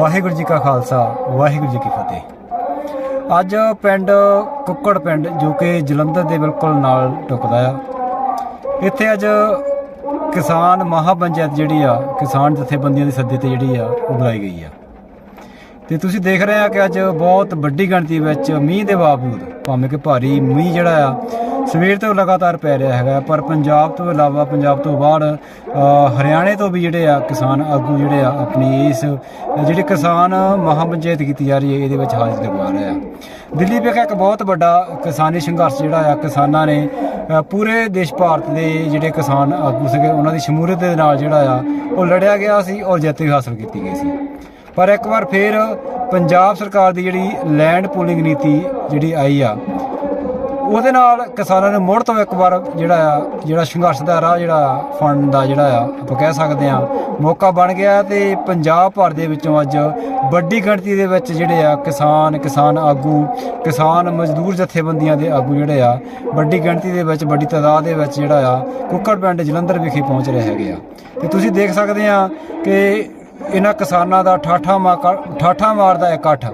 ਵਾਹਿਗੁਰੂ ਜੀ ਕਾ ਖਾਲਸਾ, ਵਾਹਿਗੁਰੂ ਜੀ ਕੀ ਫਤਿਹ। ਅੱਜ ਪਿੰਡ ਕੁੱਕੜ ਪਿੰਡ, ਜੋ ਕਿ ਜਲੰਧਰ ਦੇ ਬਿਲਕੁਲ ਨਾਲ ਟੁਕਦਾ ਆ। ਇੱਥੇ ਅੱਜ ਕਿਸਾਨ ਮਹਾਪੰਚਾਇਤ ਜਿਹੜੀ ਆ, ਕਿਸਾਨ ਜਥੇਬੰਦੀਆਂ ਦੀ ਸੱਦੇ ਤੇ ਜਿਹੜੀ ਆ, ਉਹ ਬੁਲਾਈ ਗਈ ਆ। ਤੇ ਤੁਸੀਂ ਦੇਖ ਰਹੇ ਆ ਕਿ ਅੱਜ ਬਹੁਤ ਵੱਡੀ ਗਿਣਤੀ ਵਿੱਚ ਮੀਂਹ ਦੇ ਬਾਵਜੂਦ, ਭਾਵੇਂ ਕਿ ਭਾਰੀ ਮੀਂਹ ਜਿਹੜਾ ਆ ਸਵੇਰ ਤੋਂ ਲਗਾਤਾਰ ਪੈ ਰਿਹਾ ਹੈਗਾ, ਪਰ ਪੰਜਾਬ ਤੋਂ ਇਲਾਵਾ ਪੰਜਾਬ ਤੋਂ ਬਾਹਰ ਹਰਿਆਣੇ ਤੋਂ ਵੀ ਜਿਹੜੇ ਆ ਕਿਸਾਨ ਆਗੂ ਜਿਹੜੇ ਆ ਆਪਣੀ ਇਸ, ਜਿਹੜੀ ਕਿਸਾਨ ਮਹਾਪੰਚਾਇਤ ਕੀਤੀ ਜਾ ਰਹੀ ਹੈ, ਇਹਦੇ ਵਿੱਚ ਹਾਜ਼ਰੀ ਲਗਵਾ ਰਹੇ ਆ। ਦਿੱਲੀ ਵਿਖੇ ਇੱਕ ਬਹੁਤ ਵੱਡਾ ਕਿਸਾਨੀ ਸੰਘਰਸ਼ ਜਿਹੜਾ ਆ, ਕਿਸਾਨਾਂ ਨੇ ਪੂਰੇ ਦੇਸ਼ ਭਾਰਤ ਦੇ ਜਿਹੜੇ ਕਿਸਾਨ ਆਗੂ ਸੀਗੇ, ਉਹਨਾਂ ਦੀ ਸ਼ਮੂਲੀਅਤ ਦੇ ਨਾਲ ਜਿਹੜਾ ਆ, ਉਹ ਲੜਿਆ ਗਿਆ ਸੀ ਔਰ ਜਿੱਤ ਵੀ ਹਾਸਲ ਕੀਤੀ ਗਈ ਸੀ। ਪਰ ਇੱਕ ਵਾਰ ਫੇਰ ਪੰਜਾਬ ਸਰਕਾਰ ਦੀ ਜਿਹੜੀ ਲੈਂਡ ਪੂਲਿੰਗ ਨੀਤੀ ਜਿਹੜੀ ਆਈ ਆ ਉਹਦੇ ਨਾਲ ਕਿਸਾਨਾਂ ਨੂੰ ਮੁੜ ਤੋਂ ਇੱਕ ਵਾਰ ਜਿਹੜਾ ਆ, ਜਿਹੜਾ ਸੰਘਰਸ਼ ਦਾ ਰਾਹ, ਜਿਹੜਾ ਫੰਡ ਦਾ ਜਿਹੜਾ ਆ, ਆਪਾਂ ਕਹਿ ਸਕਦੇ ਆ ਮੌਕਾ ਬਣ ਗਿਆ ਤੇ ਪੰਜਾਬ ਭਰ ਦੇ ਵਿੱਚੋਂ ਅੱਜ ਵੱਡੀ ਗਿਣਤੀ ਦੇ ਵਿੱਚ ਜਿਹੜੇ ਆ ਕਿਸਾਨ ਕਿਸਾਨ ਆਗੂ, ਕਿਸਾਨ ਮਜ਼ਦੂਰ ਜਥੇਬੰਦੀਆਂ ਦੇ ਆਗੂ ਜਿਹੜੇ ਆ, ਵੱਡੀ ਗਿਣਤੀ ਦੇ ਵਿੱਚ, ਵੱਡੀ ਤਾਦਾਦ ਦੇ ਵਿੱਚ ਜਿਹੜਾ ਆ, ਕੁੱਕੜ ਪਿੰਡ ਜਲੰਧਰ ਵਿਖੇ ਪਹੁੰਚ ਰਹੇ ਹੈਗੇ ਆ। ਤੇ ਤੁਸੀਂ ਦੇਖ ਸਕਦੇ ਆ ਕਿ ਇਹਨਾਂ ਕਿਸਾਨਾਂ ਦਾ ਠਾਠਾ ਮਾਰ, ਠਾਠਾ ਮਾਰਦਾ ਇਕੱਠ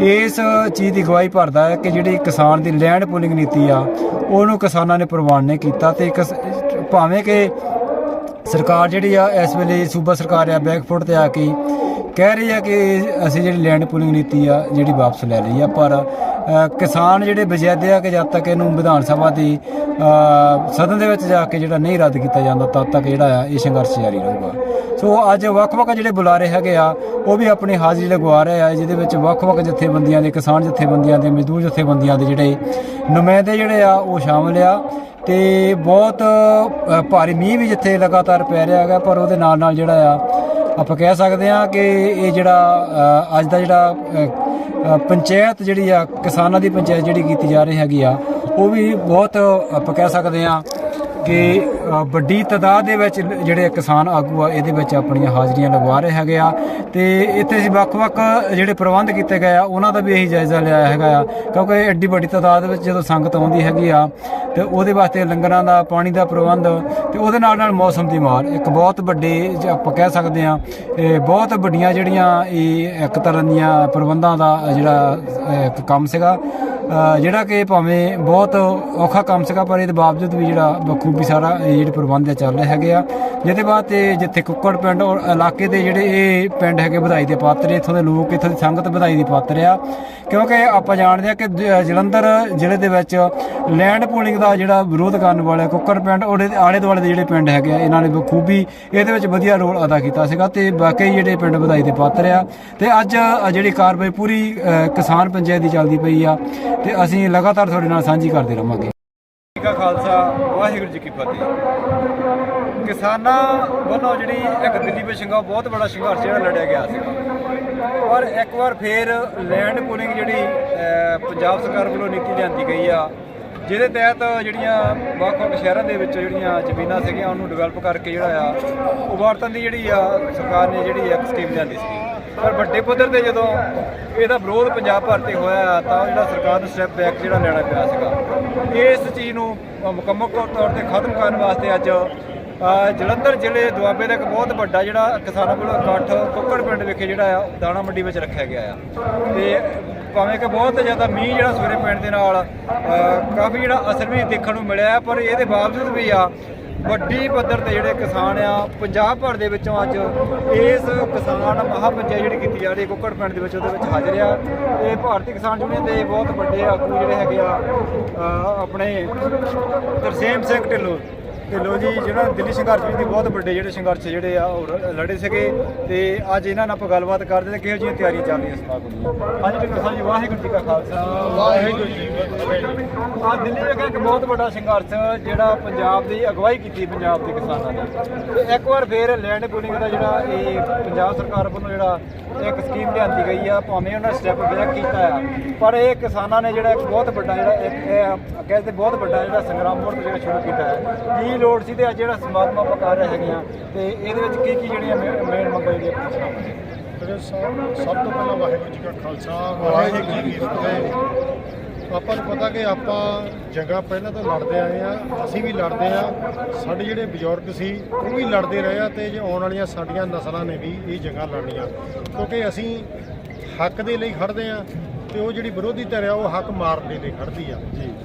ਇਸ ਚੀਜ਼ ਦੀ ਗਵਾਹੀ ਭਰਦਾ ਹੈ ਕਿ ਜਿਹੜੀ ਕਿਸਾਨ ਦੀ ਲੈਂਡ ਪੂਲਿੰਗ ਨੀਤੀ ਆ, ਉਹਨੂੰ ਕਿਸਾਨਾਂ ਨੇ ਪ੍ਰਵਾਨ ਨਹੀਂ ਕੀਤਾ ਤੇ ਕਿਸ- ਭਾਵੇਂ ਕਿ ਸਰਕਾਰ ਜਿਹੜੀ ਆ, ਇਸ ਵੇਲੇ ਸੂਬਾ ਸਰਕਾਰ ਆ ਬੈਕਫੁੱਟ ਤੇ ਆ ਕੇ ਕਹਿ ਰਹੀ ਆ ਕਿ ਅਸੀਂ ਜਿਹੜੀ ਲੈਂਡ ਪੂਲਿੰਗ ਨੀਤੀ ਆ, ਜਿਹੜੀ ਵਾਪਸ ਲੈ ਲਈ ਆ, ਪਰ ਕਿਸਾਨ ਜਿਹੜੇ ਬਜੈਦੇ ਆ ਕਿ ਜਦ ਤੱਕ ਇਹਨੂੰ ਵਿਧਾਨ ਸਭਾ ਦੀ ਸਦਨ ਦੇ ਵਿੱਚ ਜਾ ਕੇ ਜਿਹੜਾ ਨਹੀਂ ਰੱਦ ਕੀਤਾ ਜਾਂਦਾ, ਤਦ ਤੱਕ ਜਿਹੜਾ ਆ, ਇਹ ਸੰਘਰਸ਼ ਜਾਰੀ ਰਹੂਗਾ। ਸੋ ਅੱਜ ਵੱਖ-ਵੱਖ ਜਿਹੜੇ ਬੁਲਾਰੇ ਹੈਗੇ ਆ, ਉਹ ਵੀ ਆਪਣੀ ਹਾਜ਼ਰੀ ਲਗਵਾ ਰਹੇ ਆ, ਜਿਹਦੇ ਵਿੱਚ ਵੱਖ-ਵੱਖ ਜਥੇਬੰਦੀਆਂ ਦੇ, ਕਿਸਾਨ ਜਥੇਬੰਦੀਆਂ ਦੇ, ਮਜ਼ਦੂਰ ਜਥੇਬੰਦੀਆਂ ਦੇ ਜਿਹੜੇ ਨੁਮਾਇੰਦੇ ਜਿਹੜੇ ਆ, ਉਹ ਸ਼ਾਮਲ ਆ। ਤੇ ਬਹੁਤ ਭਾਰੀ ਮੀਂਹ ਵੀ ਜਿੱਥੇ ਲਗਾਤਾਰ ਪੈ ਰਿਹਾ ਹੈਗਾ, ਪਰ ਉਹਦੇ ਨਾਲ ਨਾਲ ਜਿਹੜਾ ਆ, ਆਪਾਂ ਕਹਿ ਸਕਦੇ ਆ ਕਿ ਇਹ ਜਿਹੜਾ ਅੱਜ ਦਾ ਜਿਹੜਾ ਪੰਚਾਇਤ ਜਿਹੜੀ ਆ, ਕਿਸਾਨਾਂ ਦੀ ਪੰਚਾਇਤ ਜਿਹੜੀ ਕੀਤੀ ਜਾ ਰਹੀ ਹੈਗੀ ਆ, ਉਹ ਵੀ ਬਹੁਤ, ਆਪਾਂ ਕਹਿ ਸਕਦੇ ਆ ਕਿ ਵੱਡੀ ਤਾਦਾਦ ਦੇ ਵਿੱਚ ਜਿਹੜੇ ਕਿਸਾਨ ਆਗੂ ਆ, ਇਹਦੇ ਵਿੱਚ ਆਪਣੀਆਂ ਹਾਜ਼ਰੀਆਂ ਲਗਵਾ ਰਹੇ ਹੈਗੇ ਆ। ਤੇ ਇੱਥੇ ਅਸੀਂ ਵੱਖ-ਵੱਖ ਜਿਹੜੇ ਪ੍ਰਬੰਧ ਕੀਤੇ ਗਏ ਆ, ਉਹਨਾਂ ਦਾ ਵੀ ਇਹੀ ਜਾਇਜ਼ਾ ਲਿਆ ਹੈਗਾ ਆ। ਕਿਉਂਕਿ ਐਡੀ ਵੱਡੀ ਤਾਦਾਦ ਵਿੱਚ ਜਦੋਂ ਸੰਗਤ ਆਉਂਦੀ ਹੈਗੀ ਆ, ਤੇ ਉਹਦੇ ਵਾਸਤੇ ਲੰਗਰਾਂ ਦਾ, ਪਾਣੀ ਦਾ ਪ੍ਰਬੰਧ, ਤੇ ਉਹਦੇ ਨਾਲ ਨਾਲ ਮੌਸਮ ਦੀ ਮਾਰ। ਇੱਕ ਬਹੁਤ ਵੱਡੇ ਆਪਾਂ ਕਹਿ ਸਕਦੇ ਆ, ਇਹ ਬਹੁਤ ਵੱਡੀਆਂ ਜਿਹੜੀਆਂ ਇਹ ਇੱਕ ਤਰ੍ਹਾਂ ਦੀਆਂ ਪ੍ਰਬੰਧਾਂ ਦਾ ਜਿਹੜਾ ਕੰਮ ਸੀਗਾ ਜਿਹੜਾ ਕਿ ਭਾਵੇਂ ਬਹੁਤ ਔਖਾ ਕੰਮ ਸੀਗਾ, ਪਰ ਇਹਦੇ ਬਾਵਜੂਦ ਵੀ ਜਿਹੜਾ ਬਖੂਬੀ ਸਾਰਾ ਇਹ ਜਿਹੜੇ ਪ੍ਰਬੰਧ ਆ ਚੱਲ ਰਹੇ ਹੈਗੇ ਆ। ਜਿਹਦੇ ਬਾਅਦ ਤੇ ਜਿੱਥੇ ਕੁੱਕੜ ਪਿੰਡ ਔਰ ਇਲਾਕੇ ਦੇ ਜਿਹੜੇ ਇਹ ਪਿੰਡ ਹੈਗੇ ਵਧਾਈ ਦੇ ਪਾਤਰ, ਇੱਥੋਂ ਦੇ ਲੋਕ, ਇੱਥੋਂ ਦੀ ਸੰਗਤ ਵਧਾਈ ਦੇ ਪਾਤਰ ਆ। ਕਿਉਂਕਿ ਆਪਾਂ ਜਾਣਦੇ ਆ ਕਿ ਜਲੰਧਰ ਜ਼ਿਲ੍ਹੇ ਦੇ ਵਿੱਚ ਲੈਂਡ ਪੂਲਿੰਗ ਦਾ ਜਿਹੜਾ ਵਿਰੋਧ ਕਰਨ ਵਾਲਾ ਕੁੱਕੜ ਪਿੰਡ ਉਹਦੇ ਆਲੇ ਦੁਆਲੇ ਦੇ ਜਿਹੜੇ ਪਿੰਡ ਹੈਗੇ ਆ, ਇਹਨਾਂ ਨੇ ਬਖੂਬੀ ਇਹਦੇ ਵਿੱਚ ਵਧੀਆ ਰੋਲ ਅਦਾ ਕੀਤਾ ਸੀਗਾ ਤੇ ਬਾਕੀ ਜਿਹੜੇ ਪਿੰਡ ਵਧਾਈ ਦੇ ਪਾਤਰ ਆ। ਤੇ ਅੱਜ ਜਿਹੜੀ ਕਾਰਵਾਈ ਪੂਰੀ ਕਿਸਾਨ ਪੰਚਾਇਤ ਦੀ ਚੱਲਦੀ ਪਈ ਆ ਤੇ ਅਸੀਂ ਲਗਾਤਾਰ ਤੁਹਾਡੇ ਨਾਲ ਸਾਂਝੀ ਕਰਦੇ ਰਹਾਂਗੇ ਜੀ ਕਾ ਖਾਲਸਾ ਵਾਹਿਗੁਰੂ ਜੀ ਕੀ ਫਤਿਹ। ਕਿਸਾਨਾਂ ਵੱਲੋਂ ਜਿਹੜੀ ਇੱਕ ਦਿੱਲੀ ਵਿੱਚ ਸੰਘਰਸ਼ ਬਹੁਤ ਵੱਡਾ ਸੰਘਰਸ਼ ਜਿਹੜਾ ਲੜਿਆ ਗਿਆ ਸੀ। ਔਰ ਇੱਕ ਵਾਰ ਫੇਰ ਲੈਂਡ ਪੂਲਿੰਗ ਜਿਹੜੀ ਪੰਜਾਬ ਸਰਕਾਰ ਵੱਲੋਂ ਨੀਤੀ ਲਿਆਂਦੀ ਗਈ ਆ, ਜਿਹਦੇ ਤਹਿਤ ਜਿਹੜੀਆਂ ਵੱਖ-ਵੱਖ ਸ਼ਹਿਰਾਂ ਦੇ ਵਿੱਚ ਜਿਹੜੀਆਂ ਜ਼ਮੀਨਾਂ ਸੀਗੀਆਂ, ਉਹਨੂੰ ਡਿਵੈਲਪ ਕਰਕੇ ਜਿਹੜਾ ਆ, ਉਭਾਰਤਨ ਦੀ ਜਿਹੜੀ ਆ, ਸਰਕਾਰ ਨੇ ਜਿਹੜੀ ਇੱਕ ਸਕੀਮ ਲਿਆਂਦੀ ਸੀ ਪਰ ਵੱਡੇ ਪੱਧਰ ਤੇ ਜਦੋਂ ਇਹਦਾ ਵਿਰੋਧ ਪੰਜਾਬ ਭਰ ਤੇ ਹੋਇਆ ਤਾਂ ਜਿਹੜਾ ਸਰਕਾਰ ਨੂੰ ਸਟੈਪ ਬੈਕ ਜਿਹੜਾ ਲੈਣਾ ਪਿਆ ਸੀਗਾ। ਇਸ ਚੀਜ਼ ਨੂੰ ਮੁਕੰਮਲ ਤੌਰ ਤੇ ਖਤਮ ਕਰਨ ਵਾਸਤੇ ਅੱਜ ਜਲੰਧਰ ਜ਼ਿਲ੍ਹੇ ਦੁਆਬੇ ਦਾ ਇੱਕ ਬਹੁਤ ਵੱਡਾ ਜਿਹੜਾ ਕਿਸਾਨਾਂ ਵੱਲੋਂ ਇਕੱਠ ਕੁੱਕੜ ਪਿੰਡ ਵਿਖੇ ਜਿਹੜਾ ਆ ਦਾਣਾ ਮੰਡੀ ਵਿੱਚ ਰੱਖਿਆ ਗਿਆ ਆ। ਤੇ ਭਾਵੇਂ ਕਿ ਬਹੁਤ ਜ਼ਿਆਦਾ ਮੀਂਹ ਜਿਹੜਾ ਸਵੇਰੇ ਪੈਣ ਦੇ ਨਾਲ ਕਾਫੀ ਜਿਹੜਾ ਅਸਰ ਵੀ ਦੇਖਣ ਨੂੰ ਮਿਲਿਆ ਪਰ ਇਹਦੇ ਬਾਵਜੂਦ ਵੀ ਆ, ਵੱਡੀ ਪੱਧਰ ਤੇ ਜਿਹੜੇ ਕਿਸਾਨ ਆ, ਪੰਜਾਬ ਭਰ ਦੇ ਵਿੱਚੋਂ ਅੱਜ ਇਸ ਕਿਸਾਨ ਮਹਾਪੰਚਾਇਤ ਜਿਹੜੀ ਕੀਤੀ ਜਾ ਰਹੀ ਹੈ ਕੁੱਕੜ ਪਿੰਡ ਦੇ ਵਿੱਚ, ਉਹਦੇ ਵਿੱਚ ਹਾਜ਼ਰ ਆ। ਤੇ ਭਾਰਤੀ ਕਿਸਾਨ ਯੂਨੀਅਨ ਦੇ ਬਹੁਤ ਵੱਡੇ ਆਗੂ ਜਿਹੜੇ ਹੈਗੇ ਆ ਆਪਣੇ ਤਰਸੇਮ ਸਿੰਘ ਢਿੱਲੋਂ। ਢਿੱਲੋਂ ਜੀ ਜਿਹੜਾ ਦਿੱਲੀ ਸੰਘਰਸ਼ ਵਿੱਚ ਦੀ ਬਹੁਤ ਵੱਡੇ ਜਿਹੜੇ ਸੰਘਰਸ਼ ਜਿਹੜੇ ਆ ਉਹ ਲੜੇ ਸੀਗੇ ਤੇ ਅੱਜ ਇਹਨਾਂ ਨਾਲ ਆਪਾਂ ਗੱਲਬਾਤ ਕਰਦੇ ਤੇ ਕਿਹੋ ਜਿਹੀਆਂ ਤਿਆਰੀਆਂ ਚੱਲ ਰਹੀਆਂ ਸਮਾਗਮ ਦੀਆਂ? ਹਾਂਜੀ ਢਿੱਲੋਂ ਸਾਹਿਬ ਜੀ ਵਾਹਿਗੁਰੂ ਜੀ ਕਾ ਖਾਲਸਾ। ਵਾਹਿਗੁਰੂ ਜੀ ਆ ਦਿੱਲੀ ਵਿਖੇ ਇੱਕ ਬਹੁਤ ਵੱਡਾ ਸੰਘਰਸ਼ ਜਿਹੜਾ ਪੰਜਾਬ ਦੀ ਅਗਵਾਈ ਕੀਤੀ ਪੰਜਾਬ ਦੇ ਕਿਸਾਨਾਂ ਨੇ। ਤੇ ਇੱਕ ਵਾਰ ਫੇਰ ਲੈਂਡ ਪੂਲਿੰਗ ਦਾ ਜਿਹੜਾ ਇਹ ਪੰਜਾਬ ਸਰਕਾਰ ਵੱਲੋਂ ਜਿਹੜਾ ਇੱਕ ਸਕੀਮ ਲਿਆਂਦੀ ਗਈ ਆ ਭਾਵੇਂ ਉਹਨਾਂ ਸਟੈਪ ਬੈਕ ਕੀਤਾ ਆ ਪਰ ਇਹ ਕਿਸਾਨਾਂ ਨੇ ਜਿਹੜਾ ਇੱਕ ਬਹੁਤ ਵੱਡਾ ਜਿਹੜਾ ਇੱਕ ਕਹਿੰਦੇ ਬਹੁਤ ਵੱਡਾ ਜਿਹੜਾ ਸੰਗਰਾਮ ਤੋਂ ਜਿਹੜਾ ਸ਼ੁਰੂ ਕੀਤਾ ਹੈ ਕੀ ਲੋੜ ਸੀ ਤੇ ਅੱਜ ਜਿਹੜਾ ਸਮਾਗਮ ਆਪਾਂ ਕਰ ਰਹੇ ਹੈਗੇ ਆ ਤੇ ਇਹਦੇ ਵਿੱਚ ਕੀ ਕੀ ਜਿਹੜੀਆਂ ਮੇਨ ਮੰਗਾਂ ਜਿਹੜੀਆਂ ਪੁੱਛਣਾ ਸਭ ਤੋਂ ਪਹਿਲਾਂ ਵਾਹਿਗੁਰੂ ਜੀ ਕਾ ਖਾਲਸਾ, ਵਾਹਿਗੁਰੂ ਜੀ ਕੀ ਫਤਿਹ। ਆਪਾਂ ਨੂੰ ਪਤਾ ਕਿ ਆਪਾਂ ਜਗ੍ਹਾ ਪਹਿਲਾਂ ਤੋਂ ਲੜਦੇ ਆਏ ਆ, ਅਸੀਂ ਵੀ ਲੜਦੇ ਆ। ਸਾਡੇ ਜਿਹੜੇ ਬਜ਼ੁਰਗ ਸੀ, ਉਹ ਵੀ ਲੜਦੇ ਰਹੇ ਆ ਤੇ ਜੇ ਆਉਣ ਵਾਲੀਆਂ ਸਾਡੀਆਂ ਨਸਲਾਂ ਨੇ ਵੀ ਇਹ ਜੰਗਾਂ ਲੜਨੀਆਂ। ਕਿਉਂਕਿ ਅਸੀਂ ਹੱਕ ਦੇ ਲਈ ਖੜਦੇ ਆ ਤੇ ਉਹ ਜਿਹੜੀ ਵਿਰੋਧੀ ਧਿਰ ਆ ਉਹ ਹੱਕ ਮਾਰਨ ਦੇ ਲਈ ਖੜਦੀ ਆ।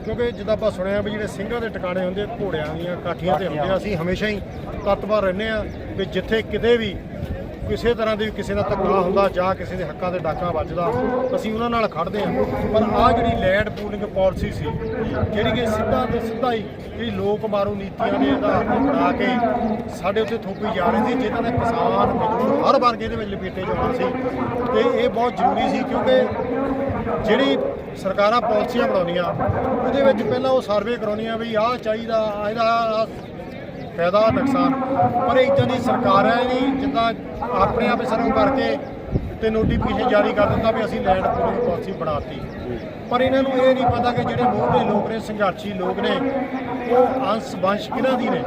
ਕਿਉਂਕਿ ਜਿੱਦਾਂ ਆਪਾਂ ਸੁਣਿਆ ਵੀ ਜਿਹੜੇ ਸਿੰਘਾਂ ਦੇ ਟਿਕਾਣੇ ਹੁੰਦੇ ਘੋੜਿਆਂ ਦੀਆਂ ਕਾਠੀਆਂ ਤੇ ਹੁੰਦੇ ਆ ਅਸੀਂ ਹਮੇਸ਼ਾ ਹੀ ਤਤਪਰ ਰਹਿੰਦੇ ਆ ਵੀ ਜਿੱਥੇ ਕਿਤੇ ਵੀ ਕਿਸੇ ਤਰ੍ਹਾਂ ਦੀ ਵੀ ਕਿਸੇ ਦਾ ਧੱਕਾ ਹੁੰਦਾ ਜਾਂ ਕਿਸੇ ਦੇ ਹੱਕਾਂ ਤੇ ਡਾਕਾ ਵੱਜਦਾ ਅਸੀਂ ਉਹਨਾਂ ਨਾਲ ਖੜਦੇ ਹਾਂ ਪਰ ਆਹ ਜਿਹੜੀ ਲੈਂਡ ਪੂਲਿੰਗ ਪਾਲਿਸੀ ਸੀ ਜਿਹੜੀ ਕਿ ਸਿੱਧਾ ਤੇ ਸਿੱਧਾ ਹੀ ਜਿਹੜੀ ਲੋਕ ਮਾਰੂ ਨੀਤੀਆਂ ਦੇ ਆਧਾਰ ਤੇ ਬਣਾ ਕੇ ਸਾਡੇ ਉੱਤੇ ਥੋਪੀ ਜਾ ਰਹੀ ਸੀ ਜਿਨ੍ਹਾਂ ਨੇ ਕਿਸਾਨ ਮਜ਼ਦੂਰ ਹਰ ਵਰਗ ਇਹਦੇ ਵਿੱਚ ਲਪੇਟੇ ਜਾਣਾ ਸੀ। ਤੇ ਇਹ ਬਹੁਤ ਜ਼ਰੂਰੀ ਸੀ ਕਿਉਂਕਿ ਜਿਹੜੀ ਸਰਕਾਰਾਂ ਪਾਲਿਸੀਆਂ ਬਣਾਉਂਦੀਆਂ, ਉਹਦੇ ਵਿੱਚ ਪਹਿਲਾਂ ਉਹ ਸਰਵੇ ਕਰਾਉਂਦੀਆਂ ਵੀ ਆਹ ਚਾਹੀਦਾ, ਇਹਦਾ ਫਾਇਦਾ, ਨੁਕਸਾਨ। ਪਰ ਇਦਾਂ ਦੀ ਸਰਕਾਰ ਹੈ ਨਹੀਂ, ਜਿੱਦਾਂ ਆਪਣੇ ਆਪ ਸਰਵ ਕਰਕੇ ਤੇ ਨੋਟੀਫਿਕੇਸ਼ਨ ਜਾਰੀ ਕਰ ਦਿੱਤਾ ਵੀ ਅਸੀਂ ਲੈਂਡ ਪੂਲਿੰਗ ਪਾਲਿਸੀ ਬਣਾਤੀ। ਪਰ ਇਹਨਾਂ ਨੂੰ ਇਹ ਨਹੀਂ ਪਤਾ ਕਿ ਜਿਹੜੇ ਮੋਹਰੇ ਲੋਕ ਨੇ, ਸੰਘਰਸ਼ੀ ਲੋਕ ਨੇ, ਉਹ ਅੰਸ਼ ਵੰਸ਼ ਕਿਹਨਾਂ ਦੀ ਨੇ?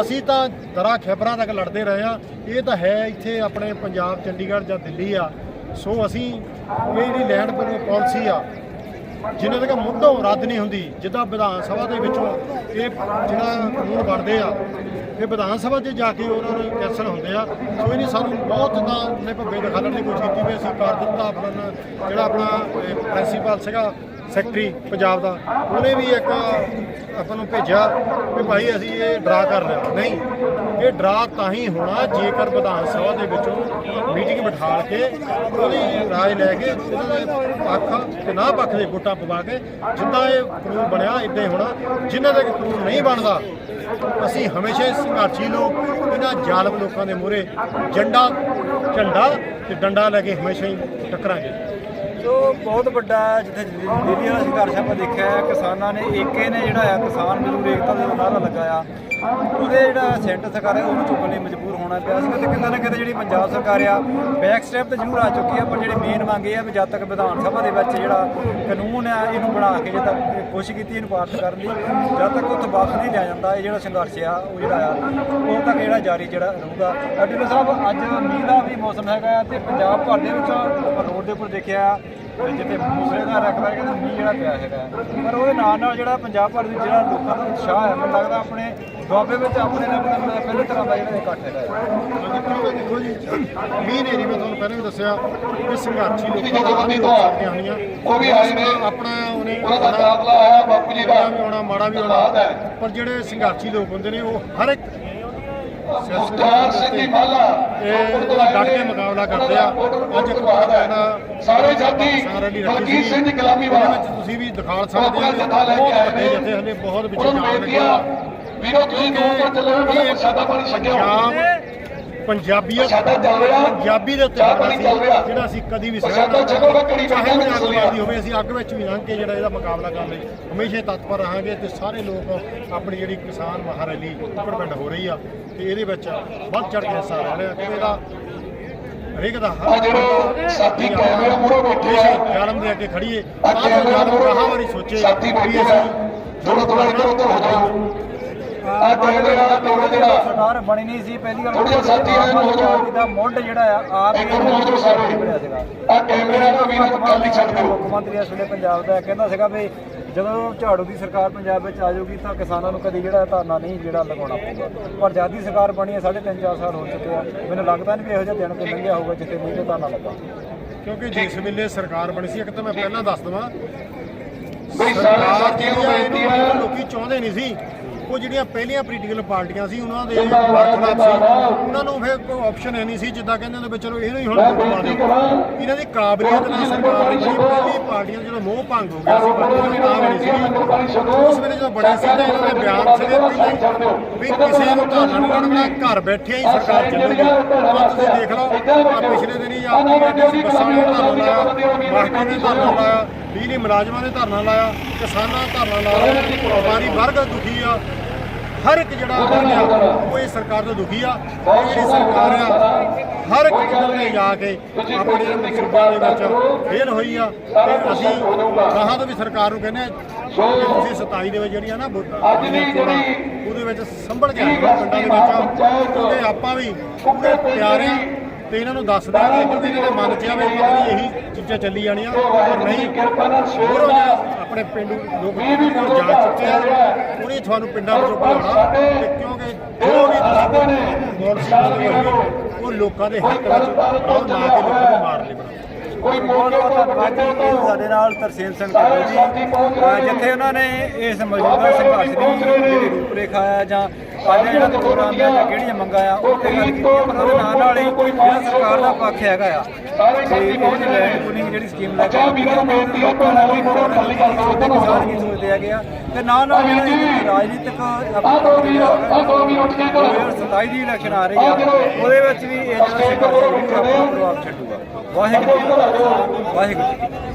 ਅਸੀਂ ਤਾਂ ਦਰਾ ਖੈਬਰਾਂ ਤੱਕ ਲੜਦੇ ਰਹੇ ਆ ਇਹ ਤਾਂ ਹੈ ਇੱਥੇ ਆਪਣੇ ਪੰਜਾਬ, ਚੰਡੀਗੜ੍ਹ ਜਾਂ ਦਿੱਲੀ ਆ। ਸੋ ਅਸੀਂ ਇਹ ਜਿਹੜੀ ਲੈਂਡ ਪੂਲਿੰਗ ਪਾਲਿਸੀ ਆ, ਜਿਨ੍ਹਾਂ ਦੇ ਮੁੱਢੋਂ ਰੱਦ ਨਹੀਂ ਹੁੰਦੀ, ਜਿੱਦਾਂ ਵਿਧਾਨ ਸਭਾ ਦੇ ਵਿੱਚੋਂ ਇਹ ਜਿਹੜਾ ਕਾਨੂੰਨ ਬਣਦੇ ਆ, ਇਹ ਵਿਧਾਨ ਸਭਾ 'ਚ ਜਾ ਕੇ ਉਹਨਾਂ ਨੂੰ ਕੈਂਸਲ ਹੁੰਦੇ ਆ। ਸੋ ਇਹ ਨਹੀਂ ਸਾਨੂੰ ਬਹੁਤ ਤਾਂ ਨੇ ਭੱਬੇ ਦਿਖਾਉਣ ਦੀ ਕੋਸ਼ਿਸ਼ ਕੀਤੀ ਵੀ ਅਸੀਂ ਕਰ ਦਿੱਤਾ ਆਪਣਾ ਜਿਹੜਾ ਆਪਣਾ ਪ੍ਰਿੰਸੀਪਲ ਸੀਗਾ ਸੈਕਟਰੀ ਪੰਜਾਬ ਦਾ, ਉਹਨੇ ਵੀ ਇੱਕ ਆਪਾਂ ਨੂੰ ਭੇਜਿਆ ਕਿ ਭਾਈ ਅਸੀਂ ਇਹ ਡਰਾ ਕਰ ਲਿਆ ਨਹੀਂ, ਇਹ ਡਰਾ ਤਾਂ ਹੀ ਹੋਣਾ ਜੇਕਰ ਵਿਧਾਨ ਸਭਾ ਦੇ ਵਿੱਚੋਂ ਮੀਟਿੰਗ ਬਿਠਾ ਕੇ ਉਹਦੀ ਰਾਏ ਲੈ ਕੇ ਇਹਨਾਂ ਦੇ ਪੱਖ ਤੇ ਨਾ ਪੱਖ ਦੇ ਵੋਟਾਂ ਪਵਾ ਕੇ ਜਿੱਦਾਂ ਇਹ ਕਾਨੂੰਨ ਬਣਿਆ, ਇਦਾਂ ਹੀ ਹੋਣਾ। ਜਿਨ੍ਹਾਂ ਦਾ ਕਾਨੂੰਨ ਨਹੀਂ ਬਣਦਾ, ਅਸੀਂ ਹਮੇਸ਼ਾ ਹੀ ਸੰਘਰਸ਼ੀ ਲੋਕ, ਇਹਨਾਂ ਜ਼ਾਲਮ ਲੋਕਾਂ ਦੇ ਮੂਹਰੇ ਝੰਡਾ ਝੰਡਾ ਤੇ ਡੰਡਾ ਲੈ ਕੇ ਹਮੇਸ਼ਾ ਹੀ ਟੱਕਰਾਂਗੇ। ਸੋ ਬਹੁਤ ਵੱਡਾ ਜਿੱਥੇ ਦਿੱਲੀ ਵਾਲਾ ਸੰਘਰਸ਼ ਆਪਾਂ ਦੇਖਿਆ ਹੈ, ਕਿਸਾਨਾਂ ਨੇ ਏਕੇ ਨੇ ਜਿਹੜਾ ਆ ਕਿਸਾਨ ਮਜ਼ਦੂਰ ਏਕਤਾ ਦਾ ਨਾਰਾ ਲਗਾਇਆ। ਉਹਦੇ ਜਿਹੜਾ ਸੈਂਟਰ ਸਰਕਾਰ ਹੈ, ਉਹਨੂੰ ਚੁੱਕਣ ਲਈ ਮਜਬੂਰ ਹੋਣਾ ਪਿਆ ਸੀ ਤੇ ਕਿਤੇ ਨਾ ਕਿਤੇ ਜਿਹੜੀ ਪੰਜਾਬ ਸਰਕਾਰ ਆ ਬੈਕ ਸਟੈਪ ਤੇ ਜ਼ਰੂਰ ਆ ਚੁੱਕੀ ਆ, ਪਰ ਜਿਹੜੇ ਮੇਨ ਮੰਗ ਇਹ ਆ ਵੀ ਜਦ ਤੱਕ ਵਿਧਾਨ ਸਭਾ ਦੇ ਵਿੱਚ ਜਿਹੜਾ ਕਾਨੂੰਨ ਆ, ਇਹਨੂੰ ਬਣਾ ਕੇ ਜਦ ਤੱਕ ਕੋਸ਼ਿਸ਼ ਕੀਤੀ, ਇਹਨੂੰ ਪਾਸ ਕਰਨ ਦੀ, ਜਦ ਤੱਕ ਉੱਥੇ ਵਾਪਸ ਨਹੀਂ ਲਿਆ ਜਾਂਦਾ, ਇਹ ਜਿਹੜਾ ਸੰਘਰਸ਼ ਆ, ਉਹ ਜਿਹੜਾ ਆ, ਉਹ ਤੱਕ ਜਿਹੜਾ ਜਾਰੀ ਜਿਹੜਾ ਰਹੂਗਾ। ਐਡੀਟਰ ਸਾਹਿਬ, ਅੱਜ ਮੀਂਹ ਦਾ ਵੀ ਮੌਸਮ ਹੈਗਾ ਆ ਤੇ ਪੰਜਾਬ ਭਰ ਦੇ ਵਿੱਚ ਆਪਾਂ ਰੋਡ ਦੇ ਉੱਪਰ ਦੇਖਿਆ ਤੇ ਜਿੱਥੇ ਮੂਸਲੇ ਦਾ ਰਕਬਾ ਹੈ ਕਹਿੰਦੇ ਮੀਂਹ ਜਿਹੜਾ ਪਿਆ ਹੈਗਾ। ਪਰ ਉਹਦੇ ਨਾਲ ਨਾਲ ਜਿਹੜਾ ਪੰਜਾਬ ਭਰ ਵਿੱਚ ਜਿਹੜਾ ਲੋਕਾਂ ਦਾ ਉਤਸ਼ਾਹ ਹੈ ਮੈਨੂੰ ਲੱਗਦਾ ਆਪਣੇ ਦੁਆਬੇ ਵਿੱਚ ਆਪਣੇ ਨਾਲ ਆਪਣਾ ਪਹਿਲੇ ਤਰ੍ਹਾਂ ਦਾ ਜਿਹੜਾ ਇਕੱਠ ਹੈਗਾ ਹੈ। ਦੇਖੋ ਜੀ ਮੀਂਹ ਮੈਂ ਤੁਹਾਨੂੰ ਪਹਿਲਾਂ ਵੀ ਦੱਸਿਆ ਕਿ ਸੰਘਰਸ਼ੀ ਲੋਕਾਂ ਦਾ ਨਹੀਂ ਰੋਕ ਸਕਦੀਆਂ ਹੋਣੀਆਂ ਉਹ ਵੀ ਆਏ ਨੇ ਆਪਣਾ ਉਹਨੇ ਬਾਪੂ ਜੀ ਦਾ। ਵੀ ਆਉਣਾ ਮਾੜਾ ਵੀ ਆਉਣਾ ਪਰ ਜਿਹੜੇ ਸੰਘਰਸ਼ੀ ਲੋਕ ਹੁੰਦੇ ਨੇ ਉਹ ਹਰ ਇੱਕ ਮੁਖਤਾਰ ਸਿੰਘ ਮਾਲਾ ਇਹ ਡਟ ਕੇ ਮੁਕਾਬਲਾ ਕਰਦੇ ਆ। ਅੱਜ ਜਿਹੜਾ ਸਾਰੇ ਮਲਕੀਤ ਸੀ ਸਿੰਘ ਗੁਲਾਮੀ ਉਹਦੇ ਵਾਲਾ। ਵਿੱਚ ਤੁਸੀਂ ਵੀ ਦਿਖਾ ਸਕਦੇ ਹੋ। ਜੱਥਾ ਲੈ ਕੇ ਆਏ ਨੇ। ਜਥੇ ਹਲੇ ਬਹੁਤ ਵਿੱਚ ਉਹਨਾਂ ਨੂੰ ਜਾਣ ਬੇਨਤੀ ਆ ਵੀਰੋ ਤੁਸੀਂ ਦੂਰ ਤੋਂ ਚੱਲੇ ਮੇਰਾ ਪ੍ਰਸ਼ਾਦਾ ਪਾਣੀ ਪੰਜਾਬ ਪੰਜਾਬੀਅਤ ਪੰਜਾਬੀ ਦੇ ਉੱਤੇ। ਜਿਹੜਾ ਅਸੀਂ ਕਦੀ ਵੀ ਘੜੀ ਚਾਹੇ ਬੈਠਾਂਗੇ, ਅੱਗ। ਲੱਗਦੀ ਹੋਵੇ ਅਸੀਂ ਅੱਗ ਵਿੱਚ ਵੀ ਲੰਘ ਕੇ ਜਿਹੜਾ ਇਹਦਾ ਮੁਕਾਬਲਾ ਕਰਨ ਲਈ ਹਮੇਸ਼ਾ ਤਤਪਰ ਰਹਾਂਗੇ ਤੇ ਸਾਰੇ ਲੋਕ ਆਪਣੀ ਜਿਹੜੀ ਕਿਸਾਨ ਮਹਾਰੈਲੀ ਉੱਪਰ ਹੋ ਰਹੀ ਆ ਤੇ ਇਹਦੇ ਵਿੱਚ ਵੱਧ ਚੜ ਕੇ ਹਿੱਸਾ ਲੈ ਰਿਹਾ ਇਹਦਾ ਹਰੇਕ ਦਾ ਜਿਹੜੇ ਸਾਥੀ ਕੈਮਰੇ ਮੂਹਰੇ ਬੈਠੇ ਆ। ਜਾਲਮ ਦੇ ਅੱਗੇ ਖੜੀਏ ਕੈਮਰੇ ਜਾਲਮ ਕਹਾਂ ਵਾਰੀ ਸੋਚੇ। ਸਾਥੀ ਬੈਠੇ ਆ। ਥੋੜਾ ਥੋੜਾ ਇੱਧਰ ਉੱਧਰ ਹੋ ਜਾਓ। ਆ ਕੈਮਰੇ ਵਾਲਾ ਟੋੜਾ ਜਿਹੜਾ ਸਰਕਾਰ ਬਣੀ ਨਹੀਂ ਸੀ ਪਹਿਲੀ ਗੱਲ ਜਿਹੇ ਸਾਥੀ ਆਏ ਨੂੰ ਹੋ ਦਾ ਮੁੱਢ ਜਿਹੜਾ ਆ ਆਪ ਇੱਕ ਨੂੰ ਹੋ ਸਾਰੇ। ਆ ਕੈਮਰੇ ਵਾਲਾ ਵੀ ਨਾ ਗੱਲ ਨਹੀਂ ਛੱਡ ਦਿਓ। ਮੁੱਖ ਮੰਤਰੀ ਇਸ ਵੇਲੇ ਪੰਜਾਬ ਦਾ ਕਹਿੰਦਾ ਸੀਗਾ ਵੀ ਜਦੋਂ ਝਾੜੂ ਦੀ ਸਰਕਾਰ ਪੰਜਾਬ ਵਿੱਚ ਆ ਜਾਊਗੀ ਤਾਂ ਕਿਸਾਨਾਂ ਨੂੰ ਕਦੀ ਜਿਹੜਾ ਧਰਨਾ ਨਹੀਂ ਜਿਹੜਾ ਲਗਾਉਣਾ ਪਊਗਾ। ਪਰ ਜਦ ਦੀ ਸਰਕਾਰ ਬਣੀ ਹੈ ਸਾਢੇ ਤਿੰਨ ਚਾਰ ਸਾਲ ਹੋ ਚੁੱਕੇ ਆ। ਮੈਨੂੰ ਲੱਗਦਾ ਨਹੀਂ ਵੀ ਇਹੋ ਜਿਹਾ ਦਿਨ ਕੋਈ ਲੰਘਿਆ ਹੋਊਗਾ ਜਿੱਥੇ ਮੀਂਹ ਤੇ ਧਰਨਾ ਲੱਗਾ। ਕਿਉਂਕਿ ਜਿਸ ਵੇਲੇ ਸਰਕਾਰ ਬਣੀ ਸੀ ਇੱਕ ਤਾਂ ਮੈਂ ਪਹਿਲਾਂ ਦੱਸ ਦਵਾਂ ਬਈ ਸਾਰੇ ਸਾਥੀਆਂ ਨੂੰ ਬੇਨਤੀ ਹੈ ਲੋਕੀ ਚਾਹੁੰਦੇ ਨਹੀਂ ਸੀ। ਉਹ ਜਿਹੜੀਆਂ ਪਹਿਲੀਆਂ ਪੋਲੀਟੀਕਲ ਪਾਰਟੀਆਂ ਸੀ ਉਹਨਾਂ ਦੇ ਵਰਖਲਾਫ ਸੀ। ਉਹਨਾਂ ਨੂੰ ਫਿਰ ਕੋਈ ਆਪਸ਼ਨ ਹੈ ਨਹੀਂ ਸੀ ਜਿੱਦਾਂ ਕਹਿੰਦੇ ਨੇ ਵੀ ਚਲੋ ਇਹਨੂੰ ਹੀ ਹੁਣ ਦਿਓ ਇਹਨਾਂ ਦੀ ਕਾਬਲੀਅਤ ਨਾਲ ਸਰਕਾਰ ਦੀ ਜਿਹੜੀ ਪਹਿਲੀ ਪਾਰਟੀਆਂ ਦਾ ਜਦੋਂ ਮੋਹ ਭੰਗ ਹੋ ਗਿਆ ਸੀ ਬਾਕੀ ਉਹਨਾਂ ਤਾਂ ਬਣੀ ਸੀ। ਉਸ ਵੇਲੇ ਜਦੋਂ ਬਣੇ ਸੀ ਤਾਂ ਇਹਨਾਂ ਦੇ ਬਿਆਨ ਸੀਗੇ ਹੀ ਵੀ ਕਿਸੇ ਨੂੰ ਧਰਨਾ ਨਹੀਂ ਲਾਉਣਾ ਘਰ ਬੈਠੇ ਹੀ ਸਰਕਾਰ ਚੱਲੂਗੀ। ਆਹ ਤੁਸੀਂ ਦੇਖ ਲਓ ਆ ਪਿਛਲੇ ਦਿਨੀ ਆ ਬੱਸਾਂ ਨੇ ਧਰਨਾ ਲਾਇਆ ਮਾਸਟਰਾਂ ਨੇ ਧਰਨਾ ਲਾਇਆ ਬਿਜਲੀ ਮੁਲਾਜ਼ਮਾਂ ਨੇ ਧਰਨਾ ਲਾਇਆ ਕਿਸਾਨਾਂ ਨੇ ਧਰਨਾ ਲਾਇਆ ਵਪਾਰੀ ਵਰਗ ਦੁਖੀ ਆ ਹਰ ਇੱਕ ਜਿਹੜਾ ਉਹ ਇਸ ਸਰਕਾਰ ਤੋਂ ਦੁਖੀ ਆ ਜਿਹੜੀ ਸਰਕਾਰ ਆ ਹਰ ਇੱਕ ਕਿਤੇ ਤੇ ਜਾ ਕੇ ਆਪਣੇ ਮਨਸੂਬਿਆਂ ਦੇ ਵਿੱਚ ਫੇਲ ਹੋਈ ਆ। ਤੇ ਅਸੀਂ ਗਾਹਾਂ ਤੋਂ ਵੀ ਸਰਕਾਰ ਨੂੰ ਕਹਿੰਦੇ ਤੁਸੀਂ 27 ਦੇ ਵਿੱਚ ਜਿਹੜੀਆਂ ਨਾ ਅੱਜ ਦੀ ਜਿਹੜੀ ਉਹਦੇ ਵਿੱਚ ਸੰਭਲ ਕੇ ਪਿੰਡਾਂ ਦੇ ਵਿੱਚ ਕਿਉਂਕਿ ਆਪਾਂ ਵੀ ਪੂਰੇ ਤਿਆਰ ਆ। ਤੇ ਇਹਨਾਂ ਨੂੰ ਦੱਸ ਦਿਆਂਗੇ ਕਿਉਂਕਿ ਇਹਨਾਂ ਦੇ ਮਨ 'ਚ ਆ ਵੀ ਇਹੀ ਚੀਜ਼ਾਂ ਚੱਲੀ ਜਾਣੀਆਂ ਪਰ ਨਹੀਂ। ਹੋਰ ਆਪਣੇ ਪਿੰਡੂ ਲੋਕ ਜਾ ਚੁੱਕੇ ਆ ਉਹਨੇ ਤੁਹਾਨੂੰ ਪਿੰਡਾਂ ਵਿੱਚੋਂ ਬੁਲਾਉਣਾ ਤੇ ਕਿਉਂਕਿ ਜੋ ਵੀ ਤੁਸੀਂ ਬਣਾਉਂਦੇ ਉਹ ਲੋਕਾਂ ਦੇ ਹਿੱਤ ਵਿੱਚ ਬਣਾਓ ਨਾ ਕਿ ਲੋਕਾਂ ਨੂੰ ਮਾਰ ਲਈ ਬਣਾਓ ਕੋਈ ਬਹੁਤ ਧੰਨਵਾਦ ਜੀ ਸਾਡੇ ਨਾਲ ਤਰਸੇਮ ਸਿੰਘ ਜੀ। ਜਿੱਥੇ ਉਹਨਾਂ ਨੇ ਇਸ ਮੌਜੂਦਾ ਸੰਘਰਸ਼ ਦੀ ਜਿਹੜੀ ਰੂਪਰੇਖਾ ਆ ਜਾਂ ਅੱਜ ਜਿਹੜਾ ਪ੍ਰੋਗਰਾਮ ਆ ਜਾਂ ਕਿਹੜੀਆਂ ਮੰਗਾਂ ਆ ਉਹ ਤੇ ਗੱਲ ਕੀਤੀ ਆ, ਪਰ ਉਹਦੇ ਨਾਲ ਨਾਲ ਹੀ ਜਿਹੜਾ ਸਰਕਾਰ ਦਾ ਪੱਖ ਹੈਗਾ ਆ। ਤੇ ਲੈਂਡ ਪੂਲਿੰਗ ਜਿਹੜੀ ਸਕੀਮ ਖਾਲੀ ਉਹਦੇ ਕਿਸਾਨ ਕੀ ਸੋਚਦੇ ਹੈਗੇ ਆ ਨਾਲ ਨਾਲ ਜਿਹੜਾ ਇਹ ਰਾਜਨੀਤਿਕ ਆ ਦੋ ਵੀਰ ਆ ਦੋ ਵੀਰ ਉੱਠ ਕੇ ਘਰ। 2027 ਦੀ ਇਲੈਕਸ਼ਨ ਆ ਰਹੀ ਆ। ਉਹਦੇ ਵਿੱਚ ਵੀ ਇਹ ਜਿਹੜਾ ਪ੍ਰਭਾਵ ਛੱਡੂਗਾ। ਵਾਹਿਗੁਰੂ ਵਾਹਿਗੁਰੂ